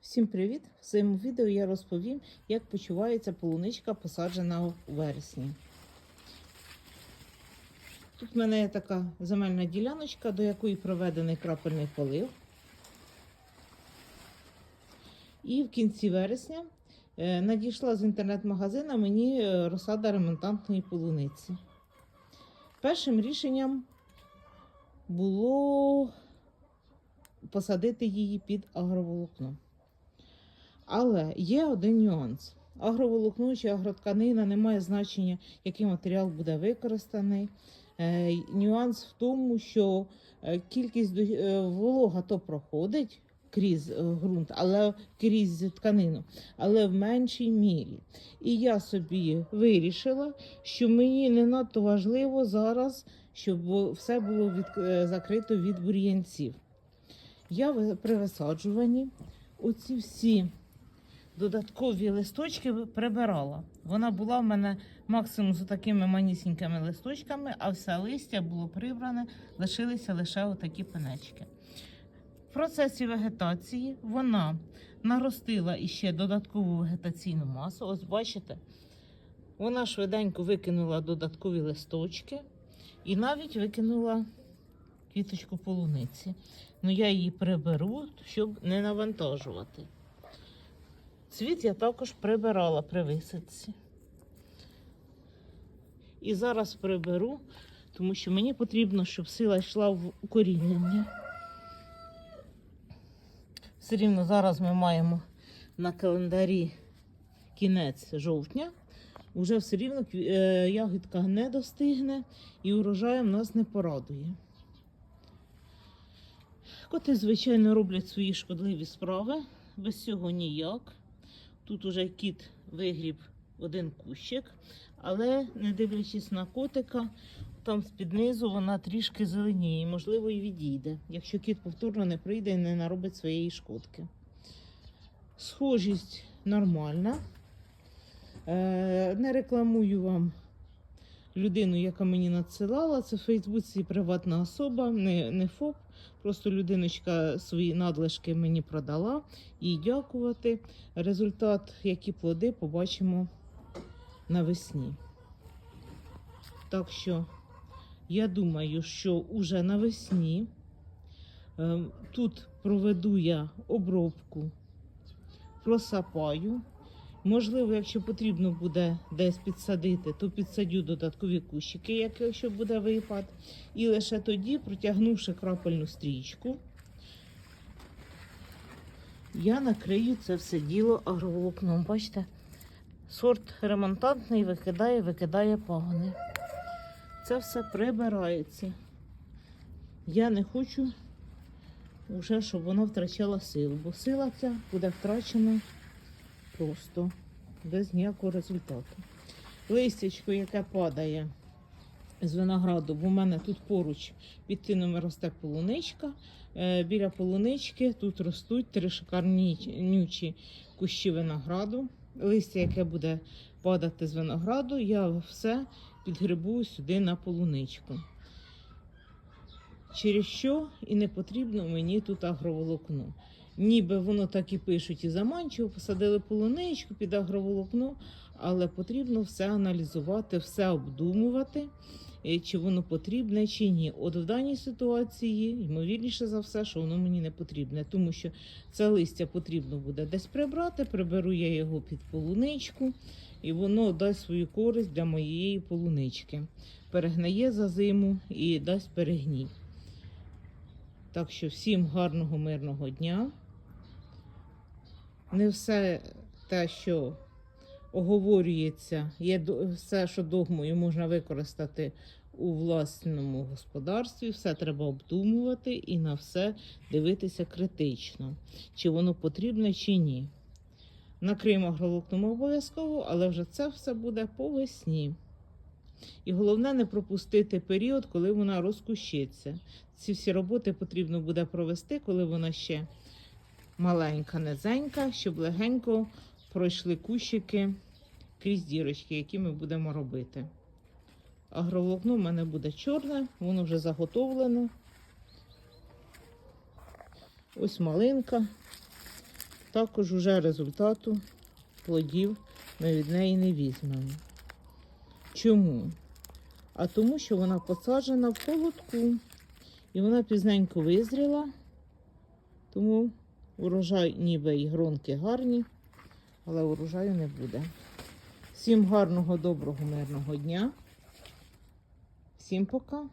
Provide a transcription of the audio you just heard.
Всім привіт! В своєму відео я розповім, як почувається полуничка, посаджена у вересні. Тут в мене є така земельна діляночка, до якої проведений крапельний полив. І в кінці вересня е, надійшла з інтернет-магазина мені е, розсада ремонтантної полуниці. Першим рішенням було посадити її під агроволокно. Але є один нюанс. Агроволокно чи агротканина не має значення, який матеріал буде використаний. Е, нюанс в тому, що е, кількість е, волога то проходить крізь ґрунт, але крізь тканину, але в меншій мірі. І я собі вирішила, що мені не надто важливо зараз, щоб все було від, закрито від бур'янців. Я при висаджуванні оці всі додаткові листочки прибирала. Вона була в мене максимум з такими манісінькими листочками, а все листя було прибране, лишилися лише отакі пенечки. В процесі вегетації вона наростила іще додаткову вегетаційну масу. Ось бачите, вона швиденько викинула додаткові листочки і навіть викинула квіточку полуниці. Ну я її приберу, щоб не навантажувати. Цвіт я також прибирала при висадці. І зараз приберу, тому що мені потрібно, щоб сила йшла в укорінення. Все рівно зараз ми маємо на календарі кінець жовтня. Уже все рівно е, ягідка не достигне і урожаєм нас не порадує. Коти, звичайно, роблять свої шкодливі справи, без цього ніяк. Тут уже кіт вигріб один кущик, але не дивлячись на котика, там з-під низу вона трішки зеленіє, можливо, і відійде, якщо кіт повторно не прийде і не наробить своєї шкодки. Схожість нормальна. Е, не рекламую вам людину, яка мені надсилала. Це в Фейсбуці приватна особа, не, не ФОП. Просто людиночка свої надлишки мені продала. Їй дякувати. Результат, які плоди, побачимо навесні. Так що я думаю, що уже навесні е, тут проведу я обробку, просапаю. Можливо, якщо потрібно буде десь підсадити, то підсадю додаткові кущики, якщо буде випад. І лише тоді, протягнувши крапельну стрічку, я накрию це все діло агроволокном. Бачите, сорт ремонтантний викидає, викидає пагони. Це все прибирається. Я не хочу вже, щоб воно втрачало силу, бо сила ця буде втрачена просто без ніякого результату. Листячко, яке падає з винограду, бо в мене тут поруч під тином росте полуничка. Е, Біля полунички тут ростуть три шикарнючі кущі винограду. Листя, яке буде падати з винограду, я все підгребую сюди на полуничку. Через що і не потрібно мені тут агроволокно. Ніби воно так і пишуть і заманчиво, посадили полуничку під агроволокно, але потрібно все аналізувати, все обдумувати, е, чи воно потрібне, чи ні. От в даній ситуації, ймовірніше за все, що воно мені не потрібне, тому що це листя потрібно буде десь прибрати, приберу я його під полуничку, і воно дасть свою користь для моєї полунички. Перегниє за зиму і дасть перегній. Так що всім гарного мирного дня. Не все те, що оговорюється, є все, що догмою можна використати у власному господарстві, все треба обдумувати і на все дивитися критично, чи воно потрібне, чи ні. Накриємо агроволокном обов'язково, але вже це все буде по весні. І головне не пропустити період, коли вона розкущиться. Ці всі роботи потрібно буде провести, коли вона ще маленька, низенька, щоб легенько пройшли кущики крізь дірочки, які ми будемо робити. Агроволокно в мене буде чорне, воно вже заготовлене. Ось малинка. також уже результату плодів ми від неї не візьмемо. Чому? А тому, що вона посаджена в холодку і вона пізненько визріла, тому урожай ніби і гронки гарні, але урожаю не буде. Всім гарного, доброго, мирного дня. Всім пока.